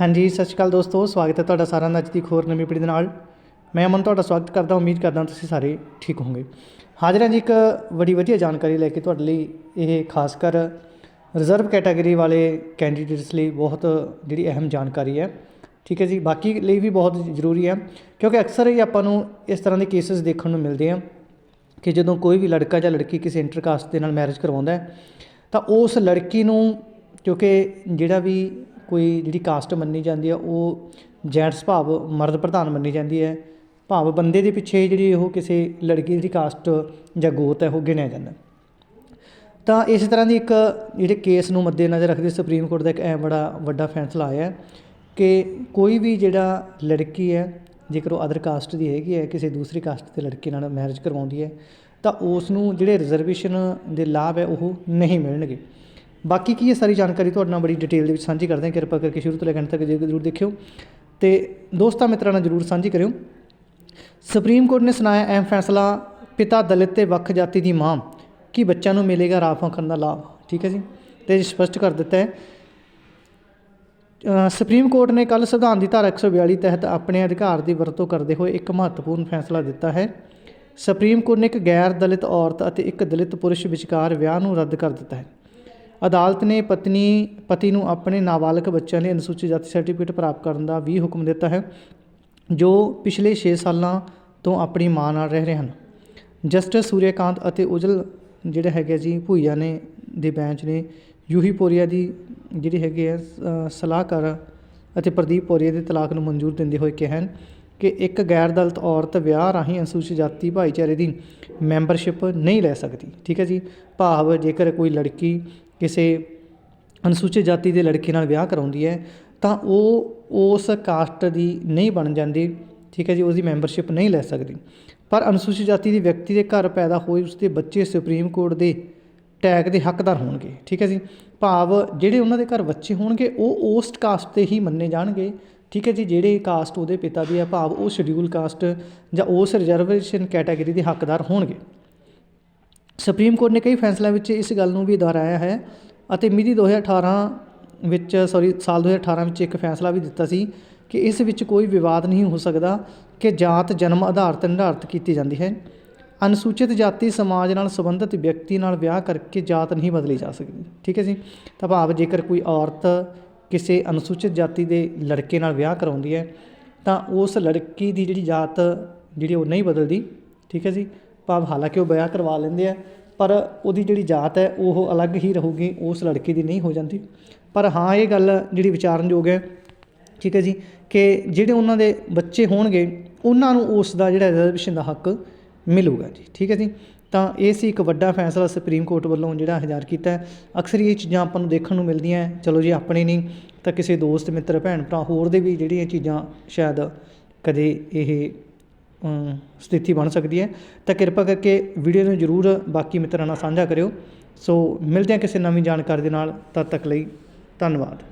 ਹਾਂਜੀ, ਸਤਿ ਸ਼੍ਰੀ ਅਕਾਲ ਦੋਸਤੋ, ਸਵਾਗਤ ਹੈ ਤੁਹਾਡਾ ਸਾਰਿਆਂ ਦਾ ਅੱਜ ਦੀ ਇੱਕ ਨਵੀਂ ਪੀੜ੍ਹੀ ਦੇ ਨਾਲ। ਮੈਂ ਅਮਨ ਤੁਹਾਡਾ ਸਵਾਗਤ ਕਰਦਾ, ਉਮੀਦ ਕਰਦਾ ਤੁਸੀਂ ਸਾਰੇ ਠੀਕ ਹੋਵੋਗੇ। ਹਾਜ਼ਰ ਹਾਂ ਜੀ ਇੱਕ ਬੜੀ ਵਧੀਆ ਜਾਣਕਾਰੀ ਲੈ ਕੇ ਤੁਹਾਡੇ ਲਈ ਇਹ ਖਾਸ ਕਰ ਰਿਜ਼ਰਵ ਕੈਟਾਗਰੀ ਵਾਲੇ ਕੈਂਡੀਡੇਟਸ ਲਈ ਬਹੁਤ ਜਿਹੜੀ ਅਹਿਮ ਜਾਣਕਾਰੀ ਹੈ। ਠੀਕ ਹੈ ਜੀ, ਬਾਕੀ ਲਈ ਵੀ ਬਹੁਤ ਜ਼ਰੂਰੀ ਹੈ, ਕਿਉਂਕਿ ਅਕਸਰ ਹੀ ਆਪਾਂ ਨੂੰ ਇਸ ਤਰ੍ਹਾਂ ਦੇ ਕੇਸਿਸ ਦੇਖਣ ਨੂੰ ਮਿਲਦੇ ਆ ਕਿ ਜਦੋਂ ਕੋਈ ਵੀ ਲੜਕਾ ਜਾਂ ਲੜਕੀ ਕਿਸੇ ਇੰਟਰਕਾਸਟ ਦੇ ਨਾਲ ਮੈਰਿਜ ਕਰਵਾਉਂਦਾ ਹੈ, ਤਾਂ ਉਸ ਲੜਕੀ ਨੂੰ ਕਿਉਂਕਿ ਜਿਹੜਾ ਵੀ ਕੋਈ ਜਿਹੜੀ ਕਾਸਟ ਮੰਨੀ ਜਾਂਦੀ ਹੈ, ਉਹ ਜੈਂਟਸ ਭਾਵ ਮਰਦ ਪ੍ਰਧਾਨ ਮੰਨੀ ਜਾਂਦੀ ਹੈ, ਭਾਵ ਬੰਦੇ ਦੇ ਪਿੱਛੇ ਜਿਹੜੀ ਉਹ ਕਿਸੇ ਲੜਕੀ ਦੀ ਕਾਸਟ ਜਾਂ ਗੋਤ ਹੈ, ਉਹ ਗਿਣਿਆ ਜਾਂਦਾ। ਤਾਂ ਇਸ ਤਰ੍ਹਾਂ ਦੀ ਇੱਕ ਜਿਹੜੇ ਕੇਸ ਨੂੰ ਮੱਦੇਨਜ਼ਰ ਰੱਖਦੇ ਸੁਪਰੀਮ ਕੋਰਟ ਦਾ ਇੱਕ ਐ ਬੜਾ ਵੱਡਾ ਫੈਸਲਾ ਆਇਆ ਕਿ ਕੋਈ ਵੀ ਜਿਹੜਾ ਲੜਕੀ ਹੈ, ਜੇਕਰ ਉਹ ਅਦਰ ਕਾਸਟ ਦੀ ਹੈਗੀ ਹੈ, ਕਿਸੇ ਦੂਸਰੀ ਕਾਸਟ ਦੇ ਲੜਕੇ ਨਾਲ ਮੈਰਿਜ ਕਰਵਾਉਂਦੀ ਹੈ, ਤਾਂ ਉਸ ਨੂੰ ਜਿਹੜੇ ਰਿਜ਼ਰਵੇਸ਼ਨ ਦੇ ਲਾਭ ਹੈ, ਉਹ ਨਹੀਂ ਮਿਲਣਗੇ। ਬਾਕੀ ਕੀ ਇਹ ਸਾਰੀ ਜਾਣਕਾਰੀ ਤੁਹਾਡੇ ਨਾਲ ਬੜੀ ਡਿਟੇਲ ਦੇ ਵਿੱਚ ਸਾਂਝੀ ਕਰਦੇ ਹਾਂ। ਕਿਰਪਾ ਕਰਕੇ ਸ਼ੁਰੂ ਤੋਂ ਲੈ ਕੇ ਅੰਤ ਤੱਕ ਜ਼ਰੂਰ ਦੇਖਿਓ। ਤੇ ਦੋਸਤਾਂ ਮਿੱਤਰਾਂ ਨਾਲ ਜ਼ਰੂਰ ਸਾਂਝੀ ਕਰਿਓ। ਸੁਪਰੀਮ ਕੋਰਟ ਨੇ ਸੁਣਾਇਆ ਅਹਿਮ ਫੈਸਲਾ, ਪਿਤਾ ਦਲਿਤ ਤੇ ਵੱਖ ਜਾਤੀ ਦੀ ਮਾਂ, ਕਿ ਬੱਚਿਆਂ ਨੂੰ ਮਿਲੇਗਾ ਰਾਫਾਂਕਰਨ ਦਾ ਲਾਭ। ਠੀਕ ਹੈ ਜੀ? ਤੇ ਸਪਸ਼ਟ ਕਰ ਦਿੱਤਾ ਹੈ। ਸੁਪਰੀਮ ਕੋਰਟ ਨੇ ਕੱਲ ਸੰਵਿਧਾਨ ਦੀ ਧਾਰਾ 142 ਤਹਿਤ ਆਪਣੇ ਅਧਿਕਾਰ ਦੀ ਵਰਤੋਂ ਕਰਦੇ ਹੋਏ ਇੱਕ ਮਹੱਤਵਪੂਰਨ ਫੈਸਲਾ ਦਿੱਤਾ ਹੈ। ਸੁਪਰੀਮ ਕੋਰਟ ਨੇ ਇੱਕ ਗੈਰ ਦਲਿਤ ਔਰਤ ਅਤੇ ਇੱਕ ਦਲਿਤ ਪੁਰਸ਼ ਵਿਚਕਾਰ ਵਿਆਹ ਨੂੰ ਰੱਦ ਕਰ ਦਿੱਤਾ ਹੈ। ਅਦਾਲਤ ਨੇ ਪਤਨੀ, ਪਤੀ ਨੂੰ ਆਪਣੇ ਨਾਬਾਲਗ ਬੱਚਿਆਂ ਲਈ ਅਨੁਸੂਚਿਤ ਜਾਤੀ ਸਰਟੀਫਿਕੇਟ ਪ੍ਰਾਪਤ ਕਰਨ ਦਾ ਵੀ ਹੁਕਮ ਦਿੱਤਾ ਹੈ, ਜੋ ਪਿਛਲੇ 6 ਸਾਲਾਂ ਤੋਂ ਆਪਣੀ ਮਾਂ ਨਾਲ ਰਹਿ ਰਹੇ ਹਨ। ਜਸਟਿਸ ਸੂਰਿਆਕਾਂਤ ਅਤੇ ਉਜਲ ਜਿਹੜੇ ਹੈਗੇ ਜੀ, ਭੂਈਆ ਨੇ, ਦੇ ਬੈਂਚ ਨੇ, ਯੂਹੀ ਪੋਰੀਆ ਦੀ ਜਿਹੜੀ ਹੈਗੇ ਆ ਸਲਾਹਕਾਰ ਅਤੇ ਪ੍ਰਦੀਪ ਪੋਰੀਆ ਦੇ ਤਲਾਕ ਨੂੰ ਮਨਜ਼ੂਰ ਦਿੰਦੇ ਹੋਏ ਕਿਹਾ ਹਨ ਕਿ ਇੱਕ ਗੈਰ ਦਲਿਤ ਔਰਤ ਵਿਆਹ ਰਾਹੀਂ ਅਨੁਸੂਚਿਤ ਜਾਤੀ ਭਾਈਚਾਰੇ ਦੀ ਮੈਂਬਰਸ਼ਿਪ ਨਹੀਂ ਲੈ ਸਕਦੀ। ਠੀਕ ਹੈ ਜੀ? ਭਾਵ ਜੇਕਰ ਕੋਈ ਲੜਕੀ ਕਿਸੇ ਅਨੁਸੂਚਿਤ ਜਾਤੀ ਦੇ ਲੜਕੇ ਨਾਲ ਵਿਆਹ ਕਰਾਉਂਦੀ ਹੈ, ਤਾਂ ਉਹ ਉਸ ਕਾਸਟ ਦੀ ਨਹੀਂ ਬਣ ਜਾਂਦੀ, ਠੀਕ ਹੈ ਜੀ ਉਹਦੀ ਮੈਂਬਰਸ਼ਿਪ ਨਹੀਂ ਲੈ ਸਕਦੀ। ਪਰ ਅਨੁਸੂਚਿਤ ਜਾਤੀ ਦੀ ਵਿਅਕਤੀ ਦੇ ਘਰ ਪੈਦਾ ਹੋਏ ਉਸਦੇ ਬੱਚੇ ਸੁਪਰੀਮ ਕੋਰਟ ਦੇ ਟੈਗ ਦੇ ਹੱਕਦਾਰ ਹੋਣਗੇ, ਠੀਕ ਹੈ ਜੀ। ਭਾਵ ਜਿਹੜੇ ਉਹਨਾਂ ਦੇ ਘਰ ਬੱਚੇ ਹੋਣਗੇ, ਉਹ ਉਸ ਕਾਸਟ ਤੇ ਹੀ ਮੰਨੇ ਜਾਣਗੇ, ਠੀਕ ਹੈ ਜੀ, ਜਿਹੜੇ ਕਾਸਟ ਉਹਦੇ ਪਿਤਾ ਦੀ ਹੈ, ਭਾਵ ਉਹ ਸ਼ਡਿਊਲ ਕਾਸਟ ਜਾਂ ਉਸ ਰਿਜ਼ਰਵੇਸ਼ਨ ਕੈਟਾਗਰੀ ਦੇ ਹੱਕਦਾਰ ਹੋਣਗੇ। ਸੁਪਰੀਮ ਕੋਰਟ ਨੇ ਕਈ ਫੈਸਲਿਆਂ ਵਿੱਚ ਇਸ ਗੱਲ ਨੂੰ ਵੀ ਦੁਹਰਾਇਆ ਹੈ ਅਤੇ ਮਿਤੀ 2018 ਵਿੱਚ ਸੌਰੀ ਸਾਲ 2018 ਵਿੱਚ ਇੱਕ ਫੈਸਲਾ ਵੀ ਦਿੱਤਾ ਸੀ ਕਿ ਇਸ ਵਿੱਚ ਕੋਈ ਵਿਵਾਦ ਨਹੀਂ ਹੋ ਸਕਦਾ ਕਿ ਜਾਤ, ਜਨਮ ਆਧਾਰਿਤ ਨਿਰਧਾਰਤ ਕੀਤੀ ਜਾਂਦੀ ਹੈ। ਅਨੁਸੂਚਿਤ ਜਾਤੀ ਸਮਾਜ ਨਾਲ ਸੰਬੰਧਿਤ ਵਿਅਕਤੀ ਨਾਲ ਵਿਆਹ ਕਰਕੇ ਜਾਤ ਨਹੀਂ ਬਦਲੀ ਜਾ ਸਕਦੀ। ਠੀਕ ਹੈ ਜੀ? ਤਾਂ ਭਾਵ ਜੇਕਰ ਕੋਈ ਔਰਤ ਕਿਸੇ ਅਨੁਸੂਚਿਤ ਜਾਤੀ ਦੇ ਲੜਕੇ ਨਾਲ ਵਿਆਹ ਕਰਾਉਂਦੀ ਹੈ, ਤਾਂ ਉਸ ਲੜਕੀ ਦੀ ਜਿਹੜੀ ਜਾਤ, ਜਿਹੜੀ ਉਹ ਨਹੀਂ ਬਦਲਦੀ। ਠੀਕ ਹੈ ਜੀ? ਭਾਵ ਹਾਲਾਂਕਿ ਉਹ ਵਿਆਹ ਕਰਵਾ ਲੈਂਦੇ ਆ, ਪਰ ਉਹਦੀ ਜਿਹੜੀ ਜਾਤ ਹੈ, ਉਹ ਅਲੱਗ ਹੀ ਰਹੂਗੀ, ਉਸ ਲੜਕੀ ਦੀ ਨਹੀਂ ਹੋ ਜਾਂਦੀ ਪਰ ਹਾਂ, ਇਹ ਗੱਲ ਜਿਹੜੀ ਵਿਚਾਰਨਯੋਗ ਹੈ, ਠੀਕ ਹੈ ਜੀ, ਕਿ ਜਿਹੜੇ ਉਹਨਾਂ ਦੇ ਬੱਚੇ ਹੋਣਗੇ, ਉਹਨਾਂ ਨੂੰ ਉਸ ਦਾ ਜਿਹੜਾ ਰਿਜ਼ਰਵੇਸ਼ਨ ਦਾ ਹੱਕ ਮਿਲੂਗਾ ਜੀ, ਠੀਕ ਹੈ ਜੀ ਤਾਂ ਇਹ ਸੀ ਇੱਕ ਵੱਡਾ ਫੈਸਲਾ ਸੁਪਰੀਮ ਕੋਰਟ ਵੱਲੋਂ ਜਿਹੜਾ ਹਜ਼ਾਰ ਕੀਤਾ ਹੈ ਅਕਸਰ ਇਹ ਚੀਜ਼ਾਂ ਆਪਾਂ ਨੂੰ ਦੇਖਣ ਨੂੰ ਮਿਲਦੀਆਂ ਹੈ। ਚਲੋ ਜੀ, ਆਪਣੇ ਨਹੀਂ, ਤਾਂ ਕਿਸੇ ਦੋਸਤ, ਮਿੱਤਰ ਭੈਣ ਭਰਾ ਹੋਰ ਦੇ ਵੀ ਜਿਹੜੀਆਂ ਚੀਜ਼ਾਂ ਸ਼ਾਇਦ ਕਦੇ ਇਹ ਸਥਿਤੀ ਬਣ ਸਕਦੀ ਹੈ। ਤਾਂ ਕਿਰਪਾ ਕਰਕੇ ਵੀਡੀਓ ਨੂੰ ਜਰੂਰ ਬਾਕੀ ਮਿੱਤਰਾਂ ਨਾਲ ਸਾਂਝਾ ਕਰਿਓ। ਸੋ ਮਿਲਦੇ ਹਾਂ ਕਿਸੇ ਨਵੀਂ ਜਾਣਕਾਰੀ ਦੇ ਨਾਲ। ਤਦ ਤੱਕ ਲਈ ਧੰਨਵਾਦ।